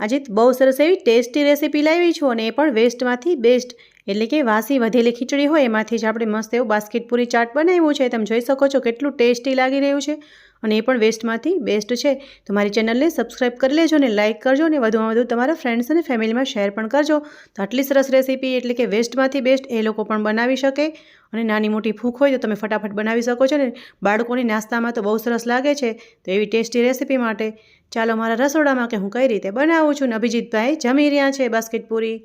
આજે બહુ સરસ એવી ટેસ્ટી રેસીપી લાવી છું અને એ પણ વેસ્ટમાંથી બેસ્ટ. એટલે કે વાસી વધેલી ખીચડી હોય એમાંથી જ આપણે મસ્ત એવું બાસ્કેટ પૂરી ચાટ બનાવ્યું છે. તમે જોઈ શકો છો કેટલું ટેસ્ટી લાગી રહ્યું છે અને એ પણ વેસ્ટમાંથી બેસ્ટ છે. તો મારી ચેનલને સબસ્ક્રાઈબ કરી લેજો અને લાઇક કરજો અને વધુમાં વધુ તમારા ફ્રેન્ડ્સ અને ફેમિલીમાં શેર પણ કરજો. તો આટલી સરસ રેસીપી એટલે કે વેસ્ટમાંથી બેસ્ટ એ લોકો પણ બનાવી શકે. અને નાની મોટી ભૂખ હોય તો તમે ફટાફટ બનાવી શકો છો ને. બાળકોની નાસ્તામાં તો બહુ સરસ લાગે છે. તો એવી ટેસ્ટી રેસીપી માટે ચાલો મારા રસોડામાં કે હું કઈ રીતે બનાવું છું ને અભિજીતભાઈ જમી રહ્યા છે બાસ્કેટ પૂરી.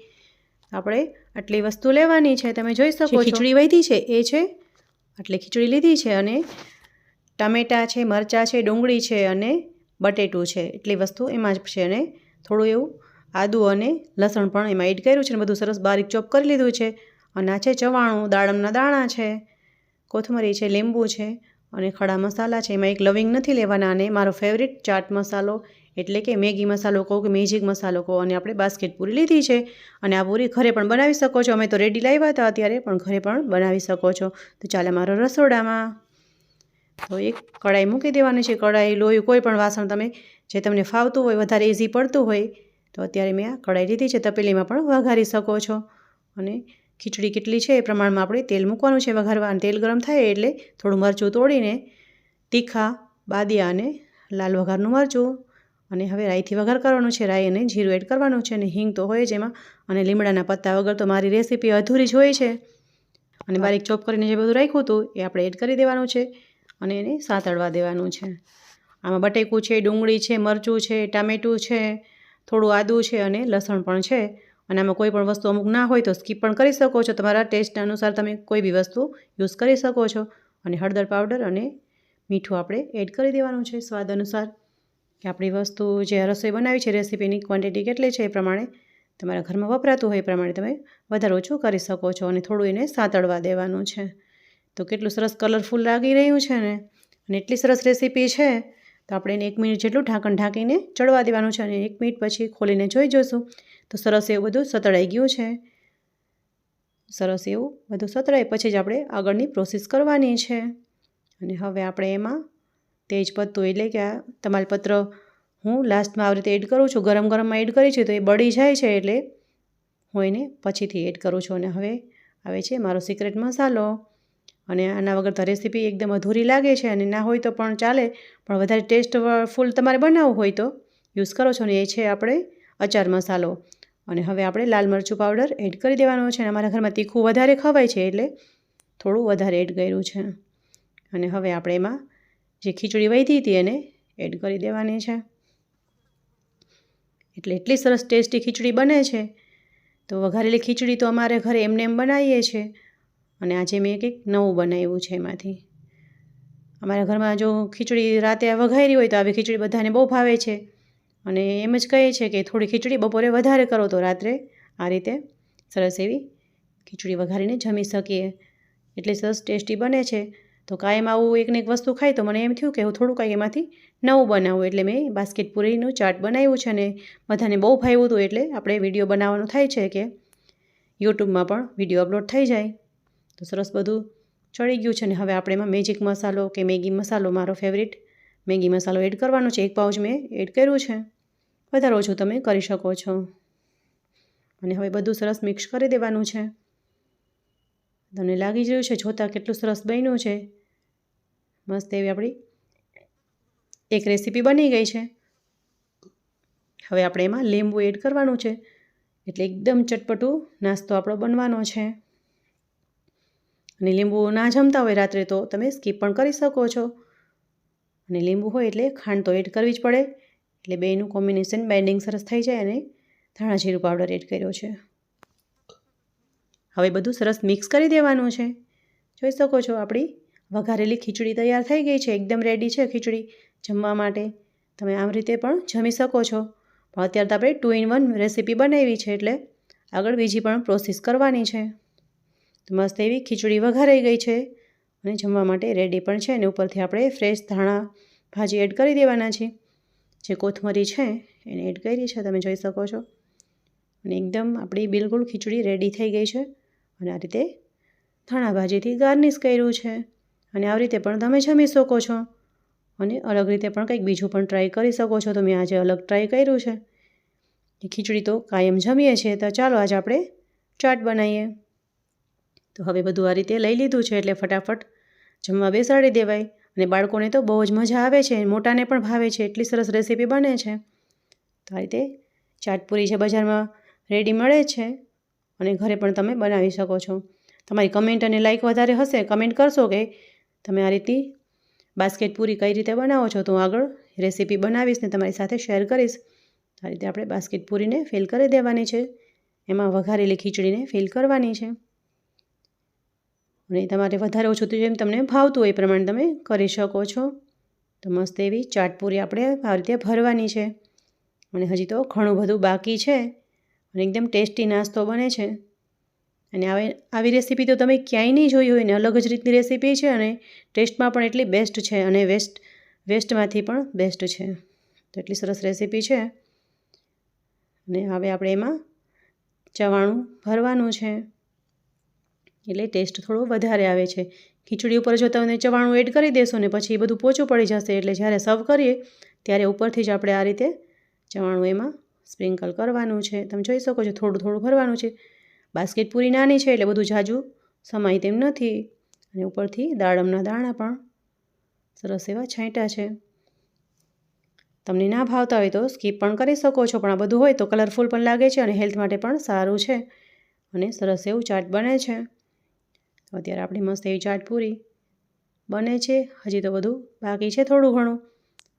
આપણે આટલી વસ્તુ લેવાની છે તમે જોઈ શકો છો. ખીચડી વધી છે એ છે? આટલી ખીચડી લીધી છે અને ટામેટાં છે મરચાં છે ડુંગળી છે અને બટેટું છે. એટલી વસ્તુ એમાં જ છે અને થોડું એવું આદું અને લસણ પણ એમાં એડ કર્યું છે અને બધું સરસ બારીક ચોપ કરી લીધું છે. અને આ છે ચવાણું દાડમના દાણા છે કોથમરી છે લીંબુ છે અને ખડા મસાલા છે, એમાં એક લવિંગ નથી લેવાના અને મારો ફેવરિટ ચાટ મસાલો એટલે કે મેગી મસાલો કહો કે મેજિક મસાલો કહો. અને આપણે બાસ્કેટ પૂરી લીધી છે અને આ પૂરી ઘરે પણ બનાવી શકો છો. અમે તો રેડી લાવ્યા હતા અત્યારે, પણ ઘરે પણ બનાવી શકો છો. તો ચાલે મારો રસોડામાં. તો એક કઢાઈ મૂકી દેવાની છે. કઢાઈ લોહી કોઈ પણ વાસણ તમે જે તમને ફાવતું હોય, વધારે ઇઝી પડતું હોય, તો અત્યારે મેં આ કઢાઈ લીધી છે. તપેલીમાં પણ વઘારી શકો છો. અને ખીચડી કેટલી છે એ પ્રમાણમાં આપણે તેલ મૂકવાનું છે. વઘારવા અને તેલ ગરમ થાય એટલે થોડું મરચું તોડીને તીખા બાદિયા અને લાલ વઘારનું મરચું અને હવે રાઈથી વઘાર કરવાનું છે. રાઈ અને જીરું એડ કરવાનું છે અને હિંગ તો હોય જ એમાં. અને લીમડાના પત્તા વગર તો મારી રેસીપી અધૂરી જ હોય છે. અને બારીક ચોપ કરીને જે બધું રાખ્યું હતું એ આપણે એડ કરી દેવાનું છે અને એને સાતળવા દેવાનું છે. આમાં બટેકું છે ડુંગળી છે મરચું છે ટામેટું છે થોડું આદું છે અને લસણ પણ છે. અને આમાં કોઈ પણ વસ્તુ અમુક ના હોય તો સ્કીપ પણ કરી શકો છો. તમારા ટેસ્ટ અનુસાર તમે કોઈ બી વસ્તુ યુઝ કરી શકો છો. અને હળદર પાવડર અને મીઠું આપણે એડ કરી દેવાનું છે સ્વાદ અનુસાર. કે આપણી વસ્તુ જે રસોઈ બનાવી છે રેસીપીની ક્વોન્ટિટી કેટલી છે એ પ્રમાણે તમારા ઘરમાં વપરાતું હોય એ પ્રમાણે તમે વધારે ઓછું કરી શકો છો અને થોડું એને સાતળવા દેવાનું છે. તો કેટલું સરસ કલરફુલ લાગી રહ્યું છે ને? અને એટલી સરસ રેસીપી છે તો આપણે એને એક મિનિટ જેટલું ઢાંકણ ઢાંકીને ચડવા દેવાનું છે અને એક મિનિટ પછી ખોલીને જોઈ જોઈશું તો સરસ એવું બધું સતળાઈ ગયું છે. સરસ એવું બધું સતળાય પછી જ આપણે આગળની પ્રોસેસ કરવાની છે. અને હવે આપણે એમાં તેજપત્તું એટલે કે આ તમાલપત્ર હું લાસ્ટમાં આવી રીતે એડ કરું છું. ગરમ ગરમમાં એડ કરી છે તો એ બળી જાય છે એટલે હું એને પછીથી એડ કરું છું. અને હવે આવે છે મારો સિક્રેટ મસાલો અને આના વગર તો રેસીપી એકદમ અધૂરી લાગે છે અને ના હોય તો પણ ચાલે. પણ વધારે ટેસ્ટ ફૂલ તમારે બનાવવું હોય તો યુઝ કરો છો ને એ છે આપણે અચાર મસાલો. અને હવે આપણે લાલ મરચું પાવડર એડ કરી દેવાનો છે અને અમારા ઘરમાં તીખું વધારે ખવાય છે એટલે થોડું વધારે એડ કર્યું છે. અને હવે આપણે એમાં જે ખીચડી વધી હતી એને એડ કરી દેવાની છે. એટલે એટલી સરસ ટેસ્ટી ખીચડી બને છે. તો વઘારેલી ખીચડી તો અમારે ઘરે એમને એમ બનાવીએ છીએ. અને આજે મેં કંઈક નવું બનાવ્યું છે એમાંથી. અમારા ઘરમાં જો ખીચડી રાતે વઘારી હોય તો આવી ખીચડી બધાને બહુ ભાવે છે. અને એમ જ કહે છે કે થોડી ખીચડી બપોરે વધારે કરો તો રાત્રે આ રીતે સરસ એવી ખીચડી વઘારીને જમી શકીએ. એટલે સરસ ટેસ્ટી બને છે. તો કાયમ આવું એકને એક વસ્તુ ખાય તો મને એમ થયું કે હું થોડું કાંઈ એમાંથી નવું બનાવું. એટલે મેં બાસ્કેટ પૂરીનું ચાટ બનાવ્યું છે અને બધાને બહુ ભાવ્યું હતું એટલે આપણે વીડિયો બનાવવાનું થાય છે કે યુટ્યુબમાં પણ વીડિયો અપલોડ થઈ જાય. તો સરસ બધું ચડી ગયું છે અને હવે આપણે એમાં મેજિક મસાલો કે મેગી મસાલો, મારો ફેવરિટ મેગી મસાલો એડ કરવાનો છે, એક પાઉચ મેં એડ કર્યું છે. વધારે ઓછું તમે કરી શકો છો. અને હવે બધું સરસ મિક્સ કરી દેવાનું છે. તમને લાગી રહ્યું છે, જોતાં કેટલું સરસ બન્યું છે. મસ્ત એવી આપણી એક રેસીપી બની ગઈ છે. હવે આપણે એમાં લીંબુ એડ કરવાનું છે. એટલે એકદમ ચટપટું નાસ્તો આપણો બનવાનો છે. અને લીંબુ ના જમતા હોય રાત્રે તો તમે સ્કીપ પણ કરી શકો છો. અને લીંબુ હોય એટલે ખાંડ તો એડ કરવી જ પડે. એટલે બેનું કોમ્બિનેશન બેન્ડિંગ સરસ થઈ જાય અને ધાણા જીરું પાવડર એડ કર્યો છે. હવે બધું સરસ મિક્સ કરી દેવાનું છે. જોઈ શકો છો આપણી વઘારેલી ખીચડી તૈયાર થઈ ગઈ છે. એકદમ રેડી છે ખીચડી જમવા માટે. તમે આમ રીતે પણ જમી શકો છો. પણ અત્યારે તો આપણે ટુ ઇન વન રેસીપી બનાવી છે એટલે આગળ બીજી પણ પ્રોસેસ કરવાની છે. તો મસ્ત એવી ખીચડી વઘારાઈ ગઈ છે અને જમવા માટે રેડી પણ છે અને ઉપરથી આપણે ફ્રેશ ધાણા ભાજી એડ કરી દેવાના છે. જે કોથમરી છે એને એડ કરી છે, તમે જોઈ શકો છો. અને એકદમ આપણી બિલકુલ ખીચડી રેડી થઈ ગઈ છે અને આ રીતે ધાણા ભાજીથી ગાર્નિશ કર્યું છે. અને આવી રીતે પણ તમે જમી શકો છો અને અલગ રીતે પણ કંઈક બીજું પણ ટ્રાય કરી શકો છો. તો મેં આજે અલગ ટ્રાય કર્યું છે. એ ખીચડી તો કાયમ જમીએ છીએ. તો ચાલો આજે આપણે ચાટ બનાવીએ. તો હવે બધું આ રીતે લઈ લીધું છે એટલે ફટાફટ જમવા બેસાડી દેવાય. અને બાળકોને તો બહુ જ મજા આવે છે, મોટાને પણ ભાવે છે, એટલી સરસ રેસીપી બને છે. તો આ રીતે ચાટપુરી છે બજારમાં રેડી મળે છે અને ઘરે પણ તમે બનાવી શકો છો. તમારી કમેન્ટ અને લાઇક વધારે હશે કમેન્ટ કરશો કે તમે આ રીતે બાસ્કેટ પૂરી કઈ રીતે બનાવો છો. તો હું આગળ રેસીપી બનાવીશ ને તમારી સાથે શેર કરીશ. આ રીતે આપણે બાસ્કેટ પૂરીને ફિલ કરી દેવાની છે. એમાં વઘારેલી ખીચડીને ફિલ કરવાની છે. અને તમારે વધારે ઓછું થયું જેમ તમને ભાવતું હોય એ પ્રમાણે તમે કરી શકો છો. તો મસ્ત એવી ચાટપુરી આપણે આ રીતે ભરવાની છે. અને હજી તો ઘણું બધું બાકી છે અને એકદમ ટેસ્ટી નાસ્તો બને છે. અને આવે આવી રેસીપી તો તમે ક્યાંય નહીં જોઈ હોય ને અલગ જ રીતની રેસીપી છે અને ટેસ્ટમાં પણ એટલી બેસ્ટ છે અને વેસ્ટ, વેસ્ટમાંથી પણ બેસ્ટ છે. તો એટલી સરસ રેસીપી છે. અને હવે આપણે એમાં ચવાણું ભરવાનું છે. એટલે ટેસ્ટ થોડો વધારે આવે છે. ખીચડી ઉપર જો તમે ચવાણું એડ કરી દેશો ને પછી એ બધું પોચું પડી જશે એટલે જ્યારે સર્વ કરીએ ત્યારે ઉપરથી જ આપણે આ રીતે ચવાણું એમાં સ્પ્રિંકલ કરવાનું છે. તમે જોઈ શકો છો થોડું થોડું ભરવાનું છે. બાસ્કેટ પૂરી નાની છે એટલે બધું જાજુ સમાય તેમ નથી. અને ઉપરથી દાડમના દાણા પણ સરસ એવા છાંટા છે. તમને ના ભાવતા હોય તો સ્કીપ પણ કરી શકો છો, પણ આ બધું હોય તો કલરફુલ પણ લાગે છે અને હેલ્થ માટે પણ સારું છે. અને સરસ એવું ચાટ બને છે. અત્યારે આપણી મસ્ત એવી ચાટ પૂરી. બને છે, હજી તો બધું બાકી છે થોડું ઘણું.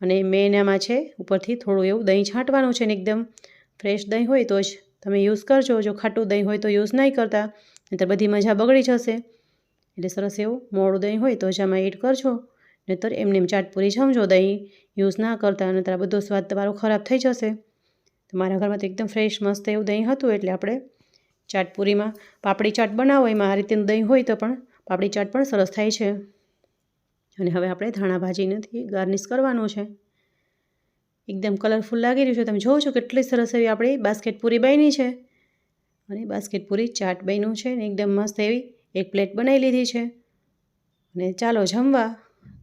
અને મેં એનામાં છે, ઉપરથી થોડું એવું દહીં છાંટવાનું છે ને એકદમ ફ્રેશ દહીં હોય તો જ તમે યુઝ કરજો. જો ખાટું દહીં હોય તો યુઝ નહીં કરતા, નહીંતર બધી મજા બગડી જશે. એટલે સરસ એવું મોડું દહીં હોય તો જ આમાં એડ કરજો. નહીતર એમને એમ ચાટપુરી જમજો, દહીં યુઝ ના કરતા, નહીંતર આ બધો સ્વાદ તમારો ખરાબ થઈ જશે. મારા ઘરમાં તો એકદમ ફ્રેશ મસ્ત એવું દહીં હતું એટલે આપણે ચાટપુરીમાં પાપડી ચાટ બનાવો, એમાં આ રીતેનું દહીં હોય તો પણ પાપડી ચાટ પણ સરસ થાય છે. અને હવે આપણે ધાણા ભાજીનેથી ગાર્નિશ કરવાનું છે. એકદમ કલરફુલ લાગી રહ્યું છે. તમે જોવો છો કેટલી સરસ એવી આપણી બાસ્કેટ પૂરી બની છે. અને બાસ્કેટ પૂરી ચાટ બન્યું છે ને એકદમ મસ્ત એવી એક પ્લેટ બનાવી લીધી છે. અને ચાલો જમવા.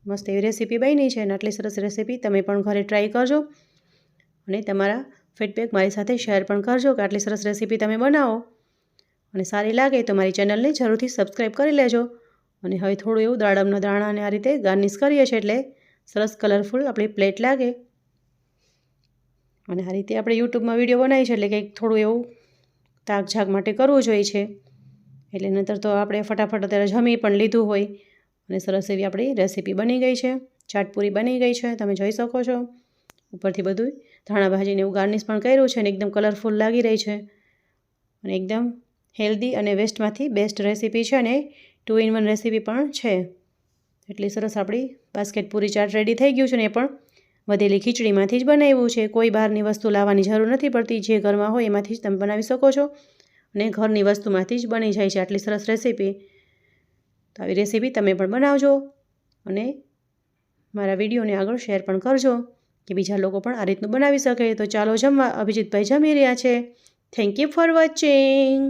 મસ્ત એવી રેસીપી બની છે અને આટલી સરસ રેસીપી તમે પણ ઘરે ટ્રાય કરજો. અને તમારા ફીડબેક મારી સાથે શેર પણ કરજો કે આટલી સરસ રેસીપી તમે બનાવો. અને સારી લાગે તો મારી ચેનલને જરૂરથી સબસ્ક્રાઈબ કરી લેજો. અને હવે થોડું એવું દાડમના દાણાને આ રીતે ગાર્નિશ કરીએ છીએ એટલે સરસ કલરફુલ આપણી પ્લેટ લાગે. અને આ રીતે આપણે યુટ્યુબમાં વીડિયો બનાવી છે એટલે કંઈક થોડું એવું તાક ઝાક માટે કરવું જોઈએ છે. એટલે નહીતર તો આપણે ફટાફટ અત્યારે જમી પણ લીધું હોય. અને સરસ એવી આપણી રેસીપી બની ગઈ છે. ચાટપુરી બની ગઈ છે. તમે જોઈ શકો છો. ઉપરથી બધું ધાણા ભાજીને એવું ગાર્નિશ પણ કર્યું છે અને એકદમ કલરફુલ લાગી રહી છે. અને એકદમ હેલ્ધી અને વેસ્ટમાંથી બેસ્ટ રેસીપી છે અને ટુ ઇન વન રેસીપી પણ છે. એટલી સરસ આપણી બાસ્કેટ પૂરી ચાટ રેડી થઈ ગયું છે ને એ પણ વધેલી ખીચડીમાંથી જ બનાવ્યું છે. કોઈ બહારની વસ્તુ લાવવાની જરૂર નથી પડતી. જે ઘરમાં હોય એમાંથી જ તમે બનાવી શકો છો અને ઘરની વસ્તુમાંથી જ બની જાય છે આટલી સરસ રેસીપી. તો આવી રેસીપી તમે પણ બનાવજો અને મારા વિડીયોને આગળ શેર પણ કરજો કે બીજા લોકો પણ આ રીતનું બનાવી શકે. તો ચાલો જમવા અભિજીતભાઈ જમી રહ્યા છે. Thank you for watching